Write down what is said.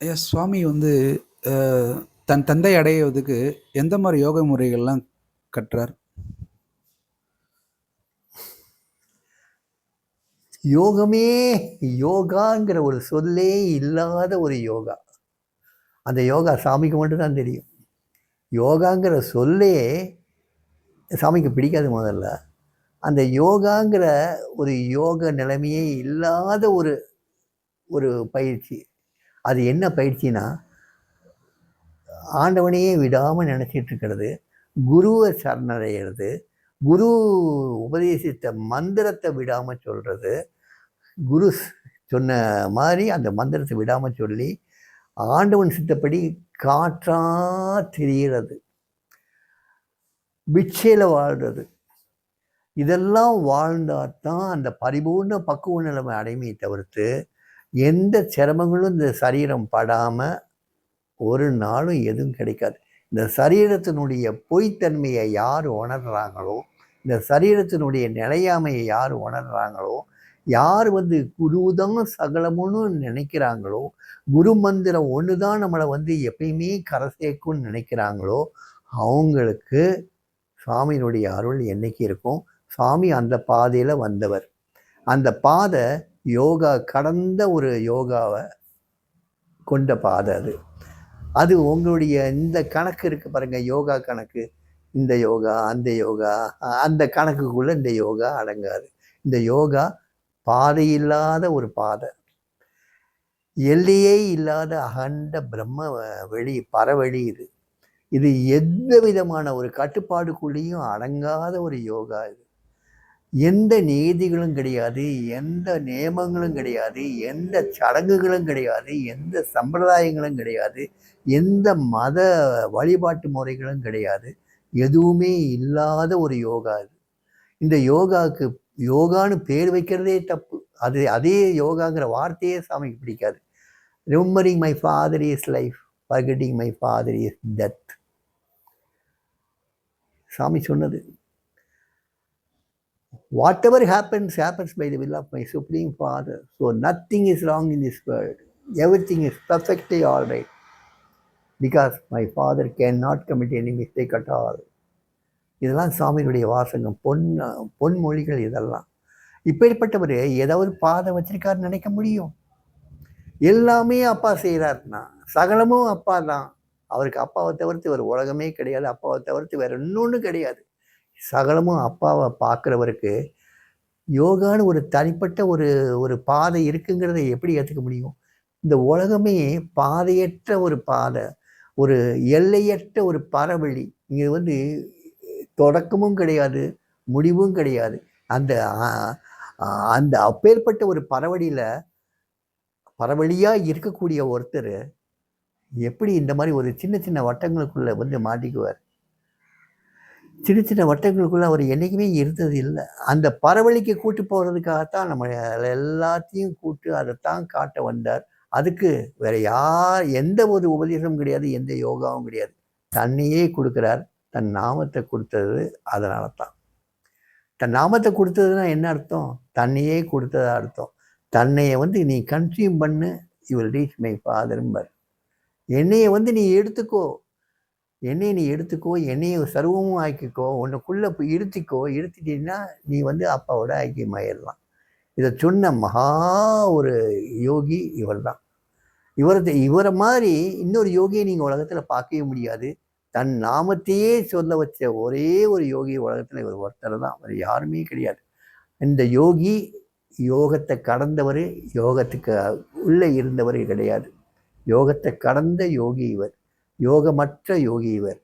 S சுவாமி வந்து தன் தந்தை அடைவதுக்கு எந்த மாதிரி யோக முறைகள்லாம் கற்றார்? யோகமே யோகாங்கிற ஒரு சொல்லே இல்லாத ஒரு யோகா. அந்த யோகா சாமிக்கு மட்டும்தான் தெரியும். யோகாங்கிற சொல்லே சாமிக்கு பிடிக்காது முதல்ல. அந்த யோகாங்கிற ஒரு யோக நிலைமையே இல்லாத ஒரு ஒரு பயிற்சி. அது என்ன பயிற்சினா ஆண்டவனையே விடாமல் நினச்சிட்டு இருக்கிறது குருவை சரணடைகிறது குரு உபதேசித்த மந்திரத்தை விடாமல் சொல்கிறது குரு சொன்ன மாதிரி அந்த மந்திரத்தை விடாமல் சொல்லி ஆண்டவன் சித்தப்படி காற்றா தெரிகிறது பிச்சையில் வாழ்கிறது இதெல்லாம் வாழ்ந்தால் தான் அந்த பரிபூர்ண பக்குவ நிலைமை அடைமையை தவிர்த்து எந்த சிரமங்களும் இந்த சரீரம் படாமல் ஒரு நாளும் எதுவும் கிடைக்காது. இந்த சரீரத்தினுடைய பொய்த்தன்மையை யார் உணர்றாங்களோ இந்த சரீரத்தினுடைய நிலையாமையை யார் உணர்றாங்களோ யார் வந்து குருதான் சகலமுன்னு நினைக்கிறாங்களோ குரு மந்திரம் ஒன்று தான் நம்மளை வந்து எப்பயுமே கரை சேர்க்கும்னு நினைக்கிறாங்களோ அவங்களுக்கு சுவாமியினுடைய அருள் என்றைக்கு இருக்கும்? சுவாமி அந்த பாதையில் வந்தவர். அந்த பாதை யோகா கடந்த ஒரு யோகாவை கொண்ட பாதை அது. அது உங்களுடைய இந்த கணக்கு இருக்கு பாருங்க யோகா கணக்கு. இந்த யோகா அந்த யோகா அந்த கணக்குக்குள்ளே இந்த யோகா அடங்காது. இந்த யோகா பாதை இல்லாத ஒரு பாதை. எல்லையே இல்லாத அகண்ட பிரம்ம வெளி பரவெளி இது. இது எந்த விதமான ஒரு கட்டுப்பாடுக்குள்ளேயும் அடங்காத ஒரு யோகா இது. எந்த நீதிகளும் கிடையாது எந்த நியமங்களும் கிடையாது எந்த சடங்குகளும் கிடையாது எந்த சம்பிரதாயங்களும் கிடையாது எந்த மத வழிபாட்டு முறைகளும் கிடையாது. எதுவுமே இல்லாத ஒரு யோகா அது இந்த யோகாவுக்கு யோகான்னு பேர் வைக்கிறதே தப்பு. அது அதே யோகாங்கிற வார்த்தையே சாமிக்கு பிடிக்காது. Remembering my father is life forgetting my father is death சாமி சொன்னது whatever happens happens by the will of my supreme father so nothing is wrong in this world everything is perfectly all right because my father cannot commit any mistake at all இதெல்லாம் சாமியினுடைய வாசகம். பொன் பொன்மொழிகள் இதெல்லாம். இப்படிப்பட்டவர் ஏதாவது பாதை வச்சிருக்காருன்னு நினைக்க முடியும். எல்லாமே அப்பா செய்கிறாருன்னா சகலமும் அப்பா தான். அவருக்கு அப்பாவை தவிர்த்து ஒரு உலகமே கிடையாது. அப்பாவை தவிர்த்து வேறு இன்னொன்று கிடையாது. சகலமும் அப்பாவை பார்க்குறவருக்கு யோகான்னு ஒரு தனிப்பட்ட ஒரு ஒரு பாதை இருக்குங்கிறத எப்படி ஏற்றுக்க முடியும்? இந்த உலகமே பாதையற்ற ஒரு பாதை ஒரு எல்லையற்ற ஒரு பரவழி. இங்கே வந்து தொடக்கமும் கிடையாது முடிவும் கிடையாது. அந்த அந்த அப்பேற்பட்ட ஒரு பரவழியில் பரவழியாக இருக்கக்கூடிய ஒருத்தர் எப்படி இந்த மாதிரி ஒரு சின்ன சின்ன வட்டங்களுக்குள்ளே வந்து மாட்டிக்குவார்? சின்ன சின்ன வட்டங்களுக்குள்ளே அவர் என்றைக்குமே இருந்தது இல்லை. அந்த பரவழிக்கு கூட்டு போகிறதுக்காகத்தான் நம்ம எல்லாத்தையும் கூட்டு அதைத்தான் காட்ட வந்தார். அதுக்கு வேற யார் எந்த ஒரு உபதேசமும் கிடையாது எந்த யோகாவும் கிடையாது. தன்னையே கொடுக்குறார். தன் நாமத்தை கொடுத்தது அதனால தான் தன் நாமத்தை கொடுத்ததுன்னா என்ன அர்த்தம்? தன்னையே கொடுத்ததா அர்த்தம். தன்னையை வந்து நீ கன்சியூம் பண்ணு. யூ வில் ரீச் மை ஃபாதர்ம்பர் என்னையை வந்து நீ எடுத்துக்கோ. என்னையை நீ எடுத்துக்கோ என்னையை சர்வமும் ஆக்கிக்கோ உன்னைக்குள்ளே போய் இருத்திக்கோ இருத்திட்டீங்கன்னா நீ வந்து அப்பாவோட ஐக்கியமாயிடலாம் இதை சொன்ன மகா ஒரு யோகி இவர் தான் இவரது இவரை மாதிரி இன்னொரு யோகியை நீங்கள் உலகத்தில் பார்க்கவே முடியாது. தன் நாமத்தையே சொல்ல வச்ச ஒரே ஒரு யோகி உலகத்தில் இவர் ஒருத்தர் தான். அவர் யாருமே கிடையாது. இந்த யோகி யோகத்தை கடந்தவர் யோகத்துக்கு உள்ளே இருந்தவர் கிடையாது. யோகத்தை கடந்த யோகி இவர். யோகமற்ற யோகி இவர்.